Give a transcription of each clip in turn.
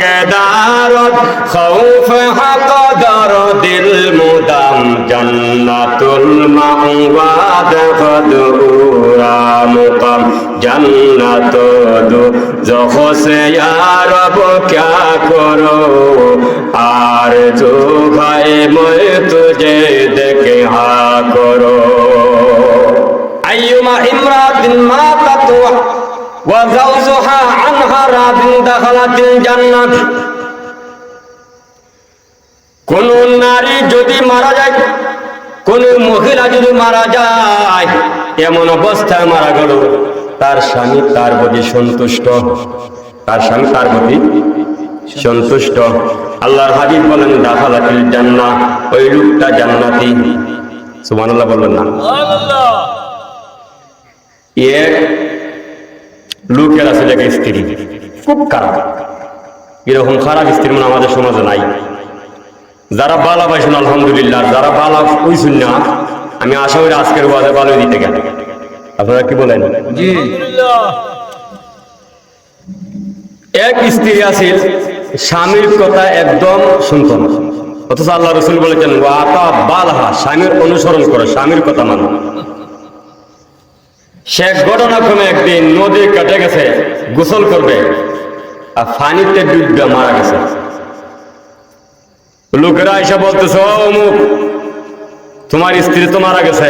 কেদারত, খৌফ হকদর দিল মুদাম, জন্নাতুল মাওয়া দখদুরা মুকাম জন্নত দু জখসে ইয়ারব ক্যা করো? আর তো ভাই মই তুঝে দেখে হা করো। আইয়ুমা ইমরাতিন ওয়া জাওজুহা হারাবিন কোন নারী যদি মারা যায় কোন মহিলা যদি মারা যায় এমন অবস্থায় মারা গেল তার স্বামী তার প্রতি সন্তুষ্ট। তার স্বামী তার প্রতি সন্তুষ্ট। আল্লাহর হাবিব বলেন দাখালাতিল জান্না ওই লোকটা জান্নাতি। সুবহানাল্লাহ বললেন না। এক লোকের আছে দেখে স্ত্রী। খুব খারাপ। এরকম খারাপ স্ত্রী মানে আমাদের সমাজে নাই। যারা বালা পাইছেন আলহামদুলিল্লাহ যারা বালা কইছেন না আমি আশা করি আজকের বাদে ভালো দিতে গেল। আপনারা কি বলেন? এক স্ত্রী আছিল স্বামীর কথা একদম শুনত না। অথচ আল্লাহ রসুল বলেছেন ওয়াতা বালহা স্বামীর অনুসরণ করে স্বামীর কথা মানো। সে ঘটনাক্রমে একদিন নদী কেটে গেছে, গোসল করবে আর ফানিতে ডুববে, মারা গেছে। লোকেরা এসে বলতেছে অমুক, তোমার স্ত্রী তো মারা গেছে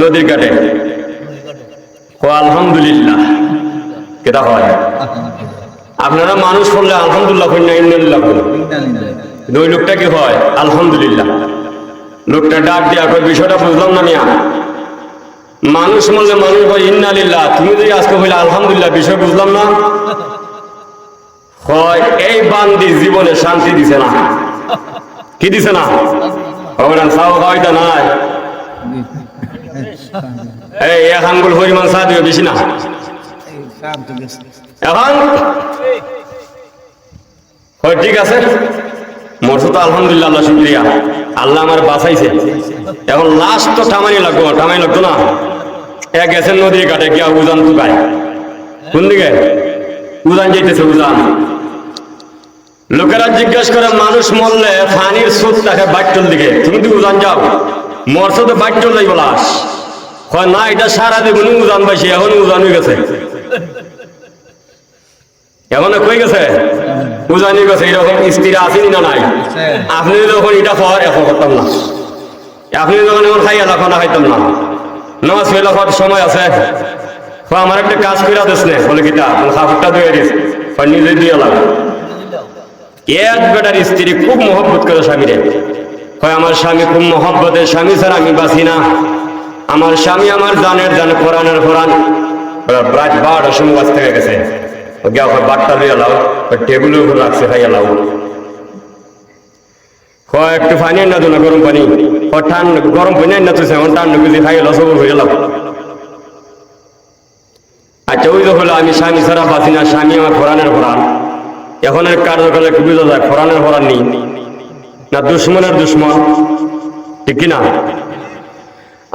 নদীর কাটে। ও আলহামদুলিল্লাহ কেটা হয়। আপনারা মানুষ করলে আলহামদুলিল্লাহ করেন না ইন্নালিল্লাহ করেন ওই লোকটা কি হয়? আলহামদুলিল্লাহ। লোকটা ডাক দিয়া বিষয়টা বুঝলাম না মিয়া। মানুষ বললে মানুষ হয় ইন্নালিল্লাহ তুমি যদি আজকে বলে, আলহামদুলিল্লাহ, বিষয় বুঝলাম না? হয়, এই বান্দি জীবনে শান্তি দিছে না। কি দিছে না? হবে না সাও হয়তো নাই? এই, এক আঙ্গুল পরিমাণ চা দিবে বেশি না। এখন হয়, ঠিক আছে। মরছো তো আলহামদুলিল্লাহ, আল্লাহ শুক্রিয়া। আল্লাহ আমার বাঁচাইছে। এখন লাস্ট তো টামানি লাগবো টামাই লাগতো না? এক গেছেন নদীর কাটে গিয়া উজান তুকায় কোন দিকে? উজান যাইতেছে উজান। লোকেরা জিজ্ঞেস করে মানুষ মরলে ফানির সুদ থাকে বাট্টল দিকে। তুমি তো উজান যাও। মরছো তো বাট্টল যাই বলাস। হয় না এটা সারা দেবো উজান পাইছি এখন উজান হয়ে গেছে। এখন কই গেছে? উজানি গেছে এরকম স্ত্রী আসেনি না নাই? আপনি যখন এটা খাওয়ার এখন করতাম না। আপনি যখন এখন খাইয়া না খাইতাম না। নামাজ ফেলা খাওয়ার সময় আছে। আমার একটা কাজ করে দিস নে, বলে কিতা খাবারটা দিয়ে দিস নিজে দিয়ে লাগ এক বেটার স্ত্রী খুব মহব্বত করে স্বামীরে। কয়, আমার স্বামী খুব মহব্বতের স্বামী স্যার আমি বাঁচি না। আমার স্বামী আমার জানের জান, কোরআনের কোরআন। রাত বারোটার সময় বাঁচতে গেছে। গিয়া কয় বাট্টা লইয়া লাও টেবিলের উপর রাখছে, খাইয়া লাও। কয়, একটু দো না গরম পানি? ও ঠান্ডা গরম পানি না তুই বুঝি খাইয়া লস হয়ে গেলাম। আচ্ছা ওই হলো আমি স্বামী ছাড়া বাঁচি না, স্বামী আমার কোরআনের কোরআন। এখন এর কার্যকালে খুবই যায়? কোরআনের কোরআন নেই। না দুশ্মনের দুশ্মন, ঠিক কিনা?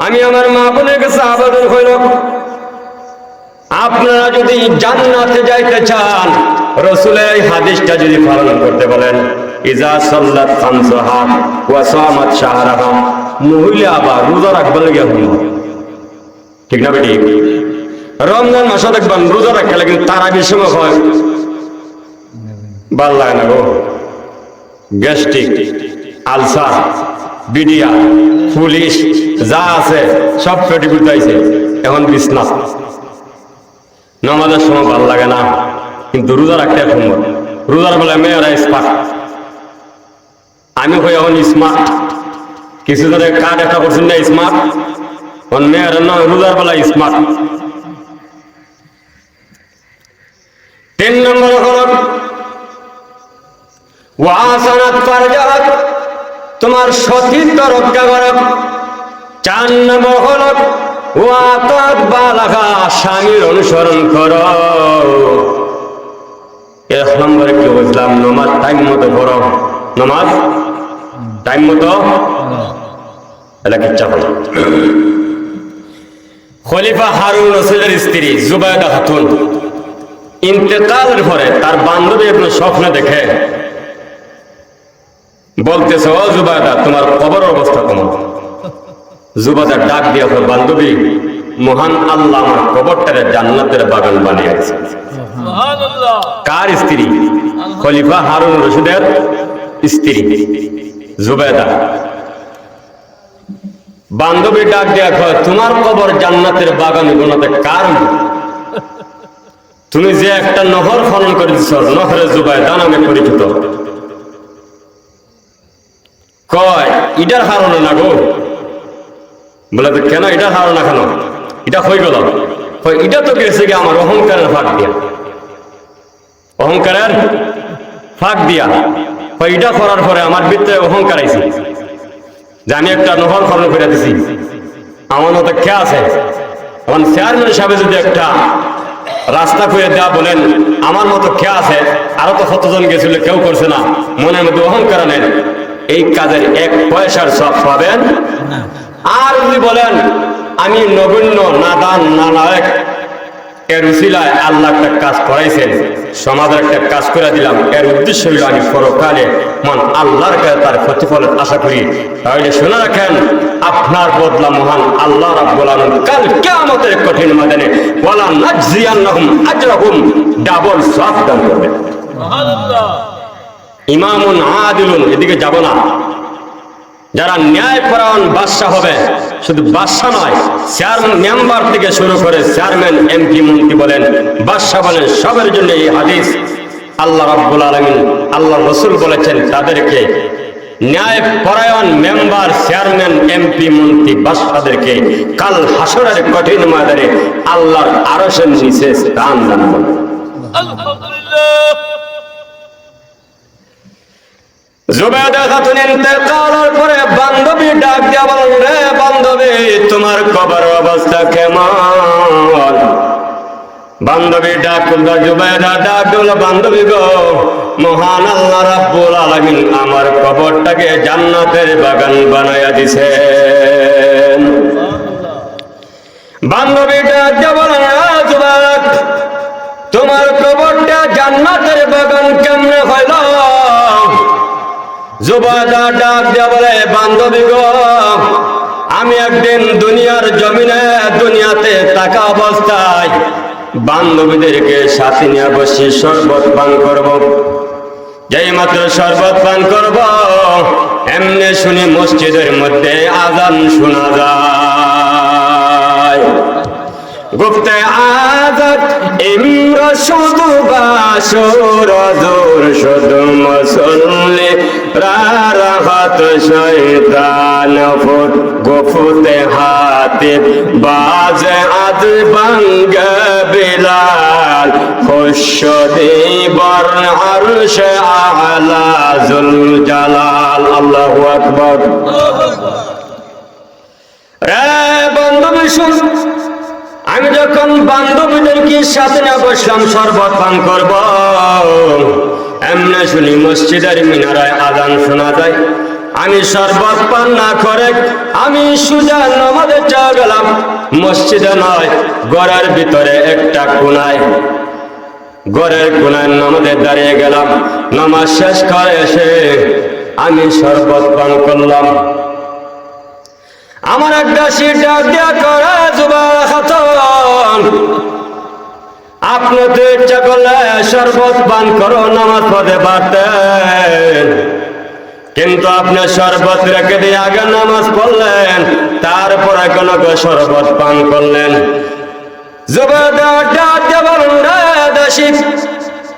আমি আমার মা বোনের কাছে আবেদন হইল আপনারা যদি জান্নাতে যাইতে চান, রসুলের এই হাদিসটা যদি পালন করতে বলেন। ইজা সাল্লাত খামসাহা ওয়া সামাত শাহরাহা। মহিলা আবার রোজা রাখবার লাগে হল ঠিক না বেটি? রমজান মাসে দেখবেন রোজা রাখতে লাগে তারা সময় হয়। ভালো লাগে না গো। গ্যাস্ট্রিক, আলসার বিডিয়া পুলিশ, যা আছে সব পেটি বুঝাইছে এখন বিছনাথ নামাজের সময় ভালো লাগে না। কিন্তু রোজা রাখতে সুন্দর রোজার বেলা মেয়েরা স্মার্ট আমি হই এখন স্মার্ট কিছু ধরে কার্ড একটা করছেন না স্মার্ট মেয়েরা রোজার বেলা স্মার্ট তিন নম্বর হল, ওয়াসানাত ফারজাত, তোমার সতীত্ব রক্ষা করো চার নম্বর হল ওয়াতাত বালাগা স্বামীর অনুসরণ করো। এক নম্বরে কি বুঝলাম, নমাজ টাইম মতো পড়ো। নমাজ? টাইম মতো এটা কিচ্ছা হলো খলিফা হারুন রসুলের স্ত্রী জুবায়দা খাতুন ইন্তেকালের পরে তার বান্ধবী একটু স্বপ্ন দেখে। বলতেছে ও জুবাদা তোমার কবর অবস্থা কেমন? জুবাদা ডাক দিয়া ওর বান্ধবী মহান আল্লাহ আমার কবরটারে জান্নাতের বাগান বানিয়েছে কার স্ত্রী? খলিফা হারুন রশিদের স্ত্রী। জুবেদা। বান্ধবী ডাক দেয়া কয়, তোমার কবর জান্নাতের বাগানে গোনাতে কার তুমি যে একটা নহর খনন করে দিছ নহরে জুবাইদা নামে পরিচিত। কয় ইটার হারণে না গো? বলে তো, কেন এটা হারো না কেন? এটা হয়ে গেল। এটা তো গেছে গিয়ে আমার অহংকারের ফাঁক দিয়া। অহংকারের ফাঁক দিয়া? এটা করার পরে আমার ভিতরে অহংকার আইছে। যে আমি একটা নহর খনন করে দিছি। আমার মতো কে আছে? এখন চেয়ারম্যান সাহেব যদি একটা রাস্তা করে দেওয়া বলেন, আমার মতো কে আছে? আরও তো কতজন গেছিল, কেউ করছে না। মনের মধ্যে অহংকার নেন এই কাজের এক পয়সার সব পাবেন? আর যদি বলেন, আমি নগণ্য নাদান নালায়ক এর উসিলায় আল্লাহ একটা কাজ করাইছেন। সমাজের একটা কাজ করে দিলাম। এর উদ্দেশ্য হইল আমি পরকালে মন আল্লাহর কাছে তার প্রতিফল আশা করি। তাহলে শুনে রাখেন আপনার বদলা মহান আল্লাহ রাব্বুল আলামিন কাল কিয়ামতের কঠিন ময়দানে ওয়ালা নাজজিয়ান্নাহুম আজরাহুম ডাবল সওয়াব দান করবেন। ইমামুন আদিলুন এদিকে যাব না। যারা ন্যায়পরায়ণ বাদশাহ হবে, শুধু বাদশাহ নয় চেয়ারম্যান মেম্বার থেকে শুরু করে চেয়ারম্যান এমপি মন্ত্রী বলেন, বাদশাহ বলেন, সবের জন্য এই হাদিস আল্লাহ রাব্বুল আলামিন, আল্লাহ রসুল বলেছেন তাদেরকে, ন্যায় পরায়ণ মেম্বার চেয়ারম্যান এমপি মন্ত্রী, বাদশাহদেরকে কাল হাসরের কঠিন ময়দানে আল্লাহর আরশের নিচে স্থান দান করবে জুবেদা পরে বান্ধবী ডাক রে বান্ধবী, তোমার অবস্থা বান্ধবী জুবেদা ডাক বান্ধবী গো, মহান আমার কবরটাকে জান্নাতের বাগান বানায়া দিছে বান্ধবী ডাক তোমার কবরটা জান্নাতের বাগান কেমনে হইল? আমি একদিন দুনিয়ার জমিনে দুনিয়াতে থাকা অবস্থায় বান্ধবীদেরকে সাথে নিয়ে বসে শরবত পান করব। যেই মাত্র শরবত পান করব, এমনি শুনি মসজিদের মধ্যে আজান শোনা যায়। গুপ্তে আজাদ ইমর শুধু বাসর দূর শুধু মুসল্লি রাহাত শয়তান ফুট গুফতে হাতে বাজে আদ বাঙ্গ বিলাল। খুশ দিবর আরশ আলা জুল জালাল। আল্লাহু আকবার। রে বন্ধু, শুন। আমি যখন বান্ধবীদেরকে সাথে না বসলাম, শরবত পান করব। এমনি শুনি মসজিদের মিনারায় আদান শোনা যায়। আমি শরবত পান না করে আমি সুজা নমাজে চা গেলাম। মসজিদে নয় গড়ের ভিতরে একটা কোনায়। গড়ের কোনায় নমাজে দাঁড়িয়ে গেলাম। নামাজ শেষ করে এসে আমি শরবত পান করলাম। আমার একটা সিট দেয়া করে জুবার খাতন। আপনি তো ইচ্ছা করলে শরবত পান করো, নামাজ পড়তে পারতেন কিন্তু আপনি শরবত রেখে দিয়ে আগে নামাজ পড়লেন, তারপরে কোনো শরবত পান করলেন। রে দাসী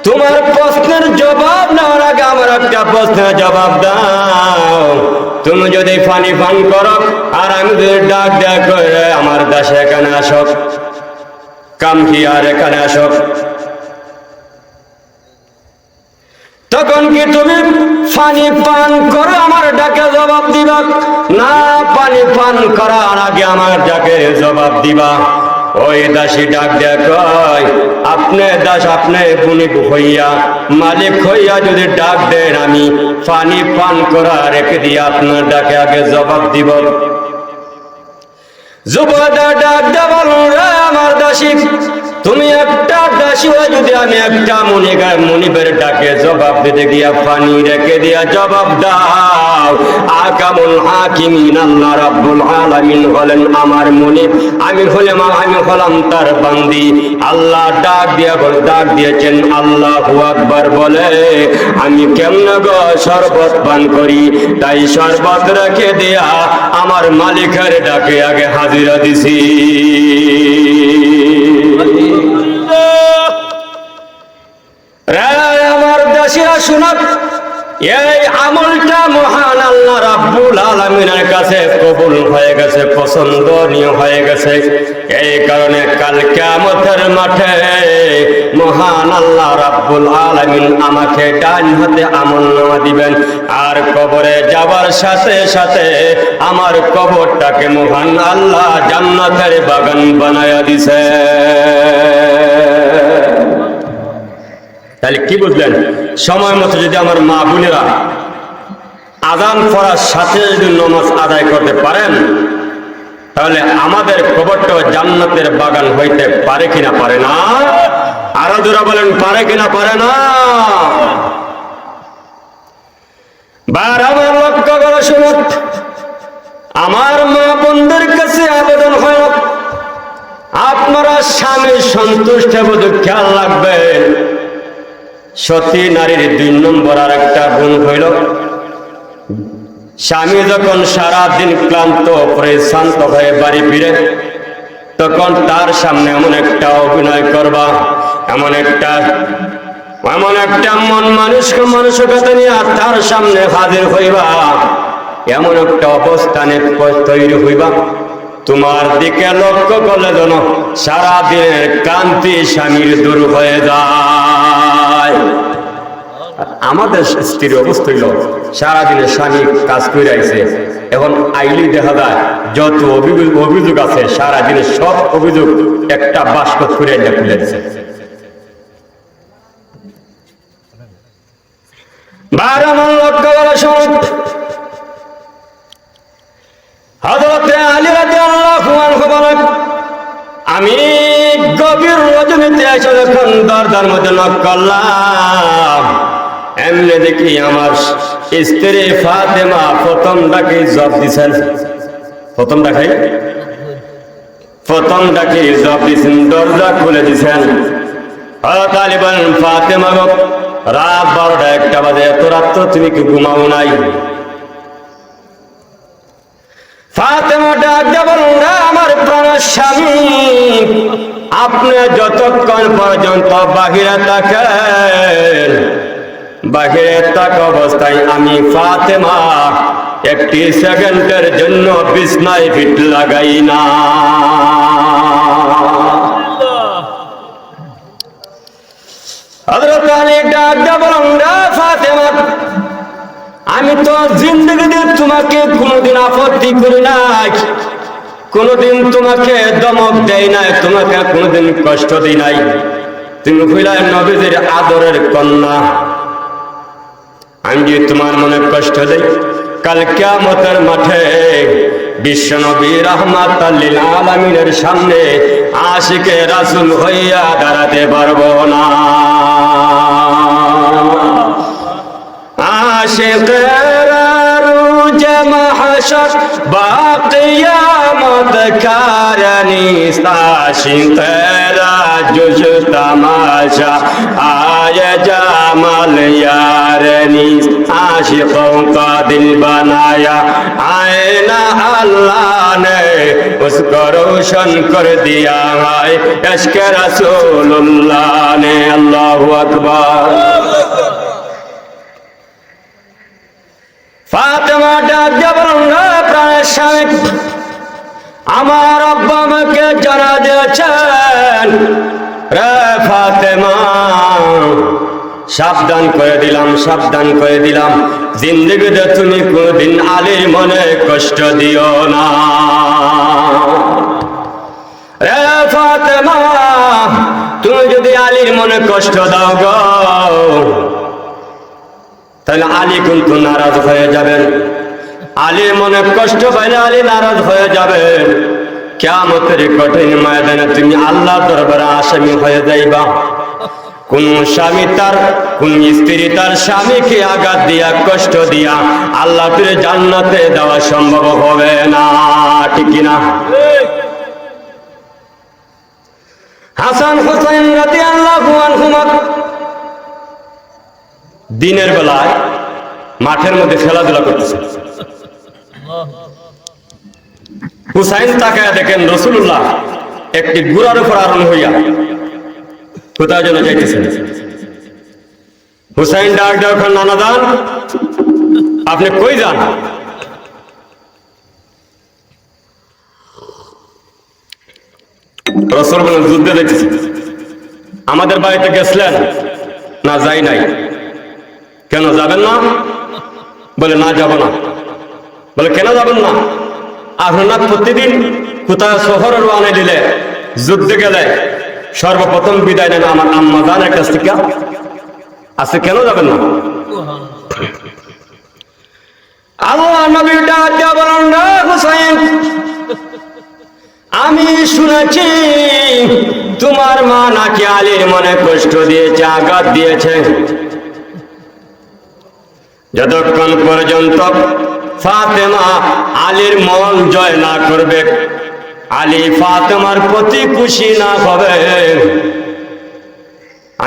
তোমার প্রশ্নের জবাব নেওয়ার আগে আমার একটা প্রশ্নের জবাব দাও। তুমি যদি পানি পান করো, আর আমি যদি ডাক দেয়া করে আমার দেশে এখানে আসো কাম কি আর এখানে আসো তখন কি তুমি পানি পান আমার ডাকে জবাব দিবা? না পানি পান করার আগে আমার ডাকে জবাব দিবা। ওই দাসী ডাক কয়, আপনি দাস, আপনি বুনিক হইয়া, মালিক হইয়া যদি ডাক দেন আমি, পানি পান করা রেখে দিয়ে আপনার ডাকে আগে জবাব দিব। যুবদা ডাক দেওয়াল আমার দাসী, তুমি একটা দাসী হয়ে যদি আমি একটা মনি মনিবের ডাকে জবাব দিতে গিয়া পানি রেখে দিয়া জবাব দাও। আকামুল হাকিমিন, আল্লাহ রাব্বুল আলামিন হলেন আমার মনিব। আমি হলাম আমি হলাম তার বান্দি। আল্লাহ ডাক দিয়া বল ডাক দিয়েছেন, আল্লাহু আকবার বলে, আমি কেমন গো শরবত পান করি? তাই শরবত রেখে দিয়া আমার মালিকের ডাকে আগে হাজিরা দিছি। আমার দেশিরা শুনক এই আমলটা মহান আল্লাহ রাব্বুল আলমিনের কাছে কবুল হয়ে গেছে, পছন্দনীয় হয়ে গেছে। এই কারণে কাল কিয়ামতের মাঠে মহান আল্লাহ রাব্বুল আলামিন আমাকে ডান হাতে আমল নামা দিবেন। আর কবরে যাবার সাথে সাথে আমার কবরটাকে মহান আল্লাহ জান্নাতের বাগান বানায়া দিছে। তাহলে কি বুঝলেন? সময় মতো যদি আমার মা বোনেরা আদান করার সাথে যদি নমাজ আদায় করতে পারেন, তাহলে আমাদের কবরটা জান্নাতের বাগান হইতে পারে কিনা পারে না? আরও দূরা বলেন, পারে কিনা, পারে না। বার আমার লক্ষ্য করে শুনুন আমার মা বোনদের কাছে আবেদন হয় আপনারা স্বামী সন্তুষ্ট বোধ খেয়াল রাখবেন। সতী নারীর দুই নম্বর আর একটা গুণ হইল, স্বামী যখন সারা দিন ক্লান্ত শান্ত হয়ে বাড়ি ফিরে, তখন তার সামনে এমন একটা অভিনয় করবা। এমন একটা এমন একটা মন মানুষকে মানসিকতা নিয়ে তার সামনে হাজির হইবা, এমন একটা অবস্থানে তৈরি হইবা। তোমার দিকে লক্ষ্য করলে যেন সারা দিনের কান্তি স্বামীর দূর হয়ে যায়। আমাদের স্ত্রীর অবস্থা হইল সারাদিনে স্বামী কাজ করে আইছে এখন আইলি দেখা যায়, যত অভিযোগ আছে সারাদিনে সব অভিযোগ একটা বাস্ক করে খুলে দিছে হজরতে আমি গভীর রজনীতে যখন দরজার মধ্যে নক করলাম, এমনি দেখি আমার স্ত্রী ফাতেমা প্রথম ডাকে জব দিছেন। প্রথম ডাকাই? প্রথম ডাকে জব দিছেন, দরজা খুলে দিছেন। হযরত আলী ফাতেমা গো রাত বারোটা একটা বাজে, এত রাত তো তুমি কি ঘুমাও নাই? আমার স্বামী। আপনি যতক্ষণ পর্যন্ত বাহিরে থাকেন, বাহিরে থাক অবস্থায় আমি ফাতেমা একটি সেকেন্ডের জন্য বিছনায় ফিট লাগাই না। হযরত আলী ডাক দিয়ে বলুন "রে ফাতেমা আমি তো জিন্দগিতে তোমাকে কোনোদিন আপত্তি করি নাই। কোনোদিন তোমাকে দমক দেই নাই, তোমাকে কোনোদিন কষ্ট দিই নাই। তুমি হইলা নবীদের আদরের কন্যা। আমি তোমার মনে কষ্ট দেই, কাল কিয়ামতের মাঠে বিশ্ব নবী রহমাত আলামিনের সামনে আশিকে রাসূল হইয়া দাঁড়াতে পারব না। আশিকেরা রুজ মাহশর বাকিয়ামত কারনি আশিকেরা জুজ তামাশা আয় জামাল यारनी आशिकों का दिल बनाया आए ना अल्लाह ने उसको रोशन कर दिया है इश्क रसूलुल्लाह ने अल्लाह अकबर ফাতেমা ডাক না প্রাণের স্বামী আমার আব্বা আমাকে জানা দিয়েছেন। ফাতেমা, সাবধান করে দিলাম, সাবধান করে দিলাম। জিন্দগিতে তুমি কোনদিন আলীর মনে কষ্ট দিও না। রে ফাতেমা, তুমি যদি আলীর মনে কষ্ট দাও গো তাহলে আলী কিন্তু নারাজ হয়ে যাবেন। আলীর মনে কষ্ট পাইলে আলী নারাজ হয়ে যাবেন। কেমতের কঠিন ময়দানে তুমি আল্লাহ দরবারে আসামি হয়ে যাইবা। কোন স্বামী তার, কোন স্ত্রী তার স্বামীকে আঘাত দিয়া, কষ্ট দিয়া আল্লাহ তুলে জান্নাতে দেওয়া সম্ভব হবে না, ঠিক না? হাসান হোসেন রাতে আল্লাহ দিনের বেলায় মাঠের মধ্যে খেলাধুলা করতেছে। হুসাইন তাকায় দেখেন রসুল্লাহ একটি গুড়ার উপর আরোহণ হইয়া কোথায় যেন যাইতেছেন। হুসাইন ডাক দেওয়ার নানা দান, আপনি কই যান? রসুল যুদ্ধে দেখতেছি আমাদের বাড়িতে গেছিলেন? না, যাই নাই। কেন যাবেন না? বলে, না, যাব না। বলে, কেন যাবেন না? আপনার প্রতিদিন কোথায় শহরে রওনা দিলে, যুদ্ধে গেলে, সর্বপ্রথম বিদায় নেন আমার আম্মা জানের কাছ থেকে, আজকে কেন যাবেন না? আল্লাহ নবী ডাক বলেন, না আমি শুনেছি তোমার মা নাকি আলীর মনে কষ্ট দিয়েছে, আঘাত দিয়েছে। যতক্ষণ পর্যন্ত ফাতেমা আলীর মন জয় না করবে, আলী ফাতেমার প্রতি খুশি না হবে।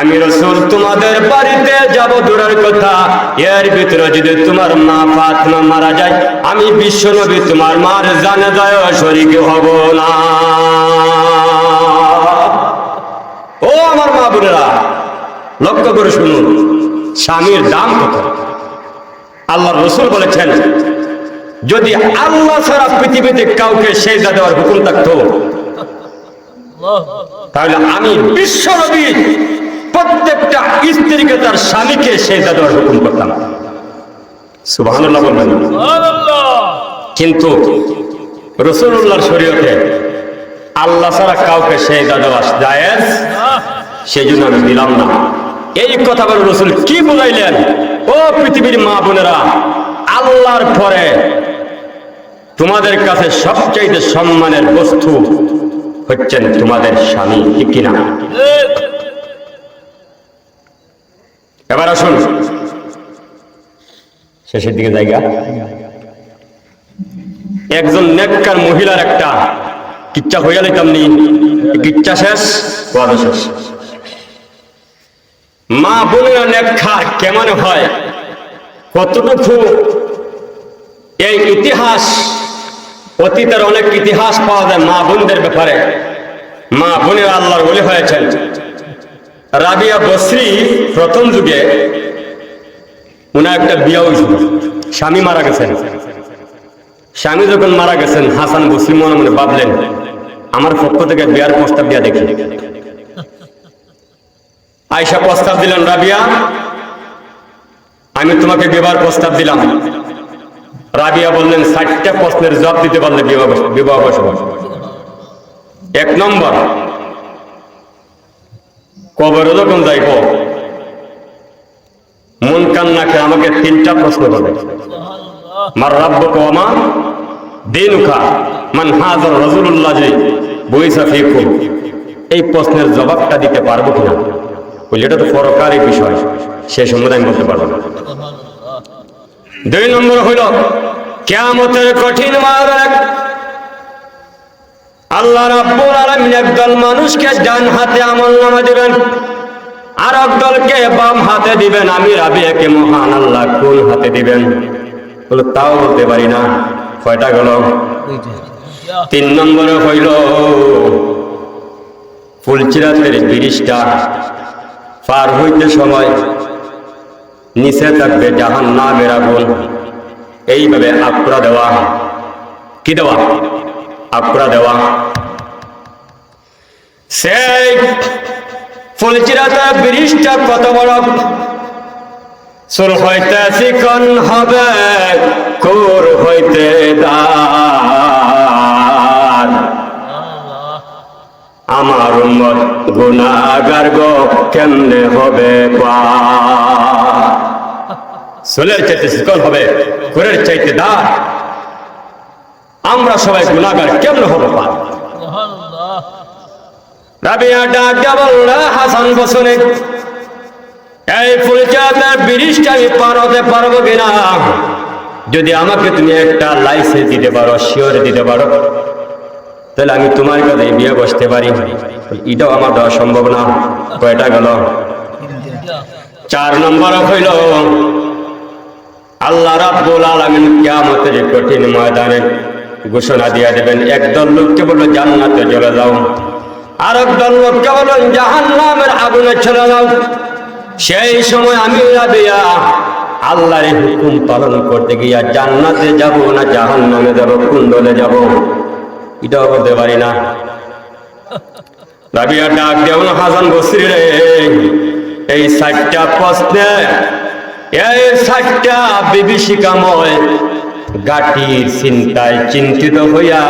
আমি রসুল, তোমাদের বাড়িতে যাব দূরের কথা। এর ভিতরে যদি তোমার মা ফাতেমা মারা যায়, আমি বিশ্ব নবী, তোমার মার জানে যায়, শরিক হব না। ও আমার মা বোনেরা, লক্ষ্য করে শুনুন, স্বামীর দাম কত? আল্লাহ রসুল বলেছেন যদি আল্লাহ ছাড়া পৃথিবীতে কাউকে সেজা দেওয়ার হুকুম থাকতো তাহলে আমি বিশ্ব নবী প্রত্যেকটা স্ত্রীকে তার স্বামীকে সেজা দেওয়ার হুকুম করতাম। বলবেন। কিন্তু রসুল্লাহর শরীয়তে আল্লাহ ছাড়া কাউকে সেজা দেওয়া জায়েজ সেই জন্য আমি দিলাম না। এই কথা বলে রসুল কি বুঝাইলেন? ও পৃথিবীর মা বোনেরা, আল্লাহর পরে তোমাদের কাছে সবচাইতে সম্মানের বস্তু হচ্ছেন তোমাদের স্বামী কিনা? এবার আসুন। শেষের দিকে জায়গা। একজন নেককার মহিলার একটা কিচ্ছা হইয়া লইতাম নি। কিচ্ছা শেষ, ওয়াদা শেষ। মা বোনেরা নেককার কেমন হয়? কতটুকু এই ইতিহাস, অতীতের অনেক ইতিহাস পাওয়া যায় মা বোনদের ব্যাপারে। মা বোনের আল্লাহর বলে হয়েছেন। রাবিয়া বসরি প্রথম যুগে উনার একটা বিয়া হয়েছিল। স্বামী মারা গেছেন। স্বামী যখন মারা গেছেন, হাসান বসরি মনে মনে ভাবলেন, আমার পক্ষ থেকে বিয়ার প্রস্তাব দিয়া দেখি। আয়সা প্রস্তাব দিলেন, রাবিয়া, আমি তোমাকে বিবাহ প্রস্তাব দিলাম। রাবিয়া বললেন, ষাটটা প্রশ্নের জবাব দিতে পারলে বিবাহ বিবাহ এক নম্বর, কবরে যখন যাইব, মন কান্নাকে আমাকে তিনটা প্রশ্ন করবে মার রাব্য কমা দিন উখা মান হাজর রজুল্লাহ জি বইসা এই প্রশ্নের জবাবটা দিতে পারব কিনা? বললি এটা তো পরকারী বিষয় সে সম্বন্ধে আমি বলতে পারব না। দুই নম্বর হইল, কেয়ামতের কঠিন আল্লাহ রাব্বুল আলামিন একদল মানুষকে ডান হাতে আমল নামা দিবেন, আর একদলকে বাম হাতে দিবেন। আমি রাবিয়াকে মহান আল্লাহ কোন হাতে দিবেন? বলে, তাও বলতে পারি না। কয়টা গেল? তিন নম্বরে হইল, ফুলচিরাতের ব্রিজটা। পার হইতে সময় নিচে থাকবে জাহান না বেরাগুন এইভাবে আকড়া দেওয়া কি দেওয়া? আকড়া দেওয়া। সেই ফুলচিরাতা ব্রিজটা কত বড়। সুর হইতে চিকন হবে, কোর হইতে দান আমার উম্মত গুনাগার গো, কেমনে হবে সোলের চাইতে শিকল হবে কোরের চাইতে দাঁড়। আমরা সবাই গুণাগার কেমন হব পার রাবিয়া ডাক হাসান বসনে এই ফুলচাঁদের ব্রিজটা আমি পার হতে পারব কিনা? যদি আমাকে তুমি একটা লাইসেন্স দিতে পারো শিওর দিতে পারো তাহলে আমি তোমার কাছে বিয়ে বসতে পারি। এটাও আমার দেওয়া সম্ভব না। কয়টা গেল? চার নম্বর হইল, আল্লাহ রাব্বুল আলামিন কিয়ামতের কঠিন ময়দানে ঘোষণা দিয়ে দেবেন, একদল লোককে বলল, জান্নাতে চলে যাও। আর একদল লোককে বলল, জাহান্নামের আগুনে চলে যাও। সেই সময় আমি রাবিয়া আল্লাহর হুকুম পালন করতে গিয়া জান্নাতে যাব না জাহান্নামে যাব কোন দলে যাব? এটাও বলতে পারি না। রাবিয়া ডাক হাসান বসরি রে, এই ষাটটা প্রশ্নে, এই ষাটটা বিভীষিকাময় গাটির চিন্তায় চিন্তিত হইয়া,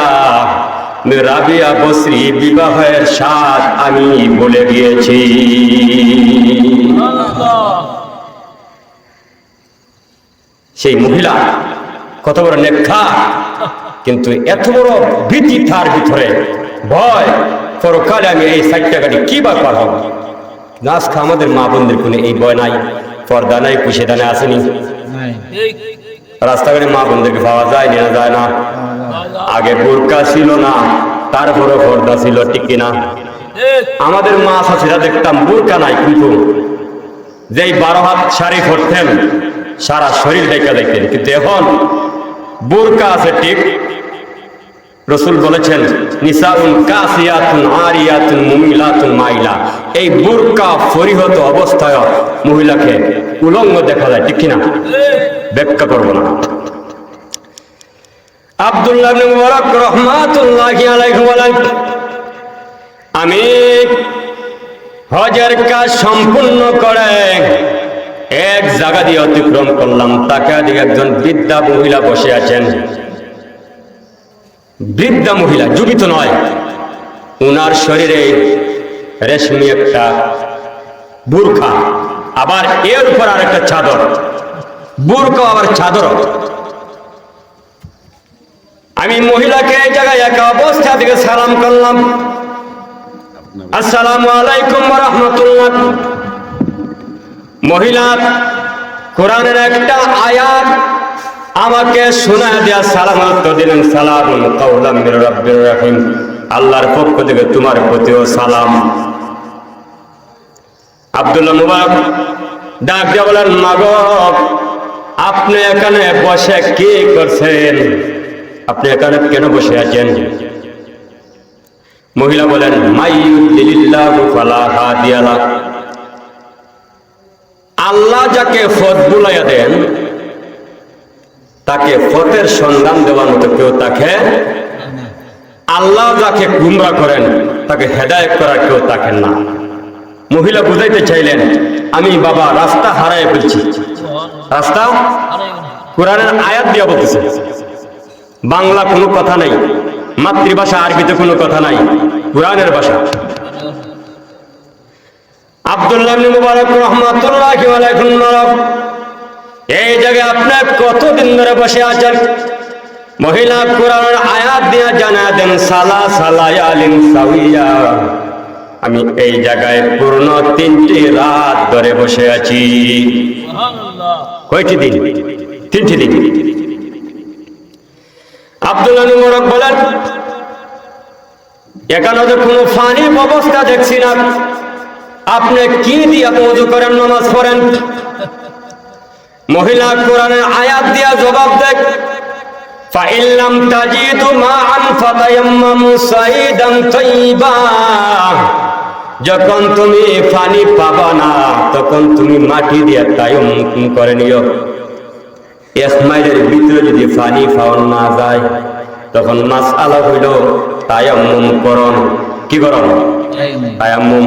রাবিয়া বসরি বিবাহের স্বাদ আমি বলে গিয়েছি। সেই মহিলা, কত বড় নেক্ষা কিন্তু এত বড় ভীতি তার ভিতরে। ভয় পরকালে আমি এই ষাটটা গাড়ি কি বা পারব? আজকে আমাদের মা বোনদের কোনো এই ভয় নাই। পর্দা নাই দানে আসেনি। রাস্তাঘাটে মা বোনদেরকে পাওয়া যায় না যায় না। আগে বোরকা ছিল না তারপরে পর্দা ছিল ঠিক কিনা? আমাদের মা চাষিরা দেখতাম বোরকা নাই কিন্তু যেই বারো হাত শাড়ি পরতেন সারা শরীর দেখা দেখতেন। কিন্তু এখন বোরকা আছে ঠিক রসুল বলেছেন, নিসাউন কাসিয়াতুন আরিয়াতুন মুমিলাতুন মাইলা। এই বোরকা পরিহত অবস্থায় মহিলাকে উলঙ্গ দেখা যায়, ঠিক কিনা? ব্যাখ্যা করব না। আব্দুল্লাহ মুবারক রহমাতুল্লাহি আলাইহি বলেন, আমি হজের কাজ সম্পূর্ণ করে এক জায়গা দিয়ে অতিক্রম করলাম, তাকে দিকে একজন বৃদ্ধা মহিলা বসে আছেন। বৃদ্ধা মহিলা জীবিত নয়। উনার শরীরে রেশমি একটা বুরখা, আবার এর উপর আর একটা চাদর। বুরকা আবার চাদর আমি মহিলাকে এই জায়গায় একা অবস্থা থেকে সালাম করলাম। আসসালামু আলাইকুম রহমতুল্লাহ। মহিলা, কোরআনের একটা আয়াত আমাকে শোনা দেয়া সালাম দিলেন সালাম আল্লাহর পক্ষ থেকে তোমার প্রতিও সালাম। আব্দুল্লাহ মুবারক ডাক দিয়া বলেন, মাগ, আপনি এখানে বসে কি করছেন? আপনি এখানে কেন বসে আছেন? মহিলা বলেন, মাইয়ুদ্দিলিল্লাহু ফালা হাদিয়ালা। আল্লাহ যাকে ফত বুলাইয়া দেন, তাকে ফতের সন্ধান দেওয়ার মতো কেউ তাকে আল্লাহ যাকে গুমরা করেন, তাকে হেদায়ত করার কেউ তাকে না। মহিলা বুঝাইতে চাইলেন, আমি বাবা, রাস্তা হারাই ফেলছি। রাস্তা কোরআনের আয়াত দিয়া বলতেছে। বাংলা কোনো কথা নাই, মাতৃভাষা, আরবিতে কোনো কথা নাই, কোরআনের ভাষা। আব্দুল্লাহ মুবারক রহমাতুল্লাহি আলাইহি নরক এই জায়গায় আপনার কতদিন ধরে বসে আছেন? মহিলা কোরআনের আয়াত দিয়া জানা দেন সালা সালায়ালিন সাউইয়া আমি এই জায়গায় পূর্ণ তিনটি রাত ধরে বসে আছি। কয়টি দিন? তিনটি দিন। আব্দুল্লাহ মুবারক বলেন এখানে তো কোনো ফানির ব্যবস্থা দেখছি না। আপনি কি দিয়া মজু করেন নামাজ পড়েন? মহিলা কোরআনের আয়াত দিয়া জবাব দেয় ফাইল্লাম তাজিদু মাআন ফাতায়াম্মামু সাইদান তাইয়্যিবা যখন তুমি পানি পাবা না তখন তুমি মাটি দিয়ে তায়াম্মুম করে নিও। এক মাইলের ভিতরে যদি পানি পাওয়া না যায় তখন মাছ আলা হইল তায়াম্মুম করণ। কি করণ? তায়াম্মুম।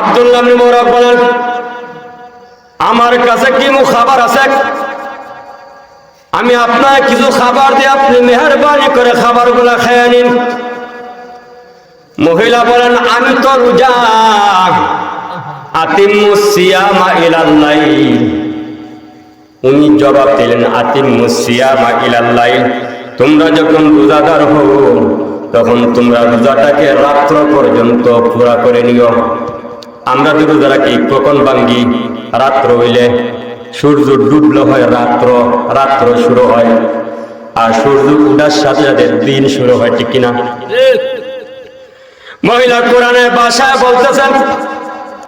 আব্দুল্লাহ ইবনে বলেন, আমার কাছে কি খাবার আছে? আমি আপনার কিছু খাবার দিয়ে আপনি মেহরবানি করে খাবারগুলা খেয়ে নিন। মহিলা বলেন, আমি তো রোজা। আতিমুসিয়ামা উনি জবাব দিলেন আতিমুসিয়ামা ইলাল্লাই তোমরা যখন রোজাদার হও, তখন তোমরা রোজাটাকে রাত্র পর্যন্ত পুরা করে নিও। আমরা যদি যারা কি কখন ভাঙ্গি রাত্র হইলে সূর্য ডুবলো হয় রাত্র রাত্র শুরু হয়। আর সূর্য উঠার সাথে সাথে দিন শুরু হয় ঠিক কিনা? মহিলা কোরআনের বাসা বলতেছেন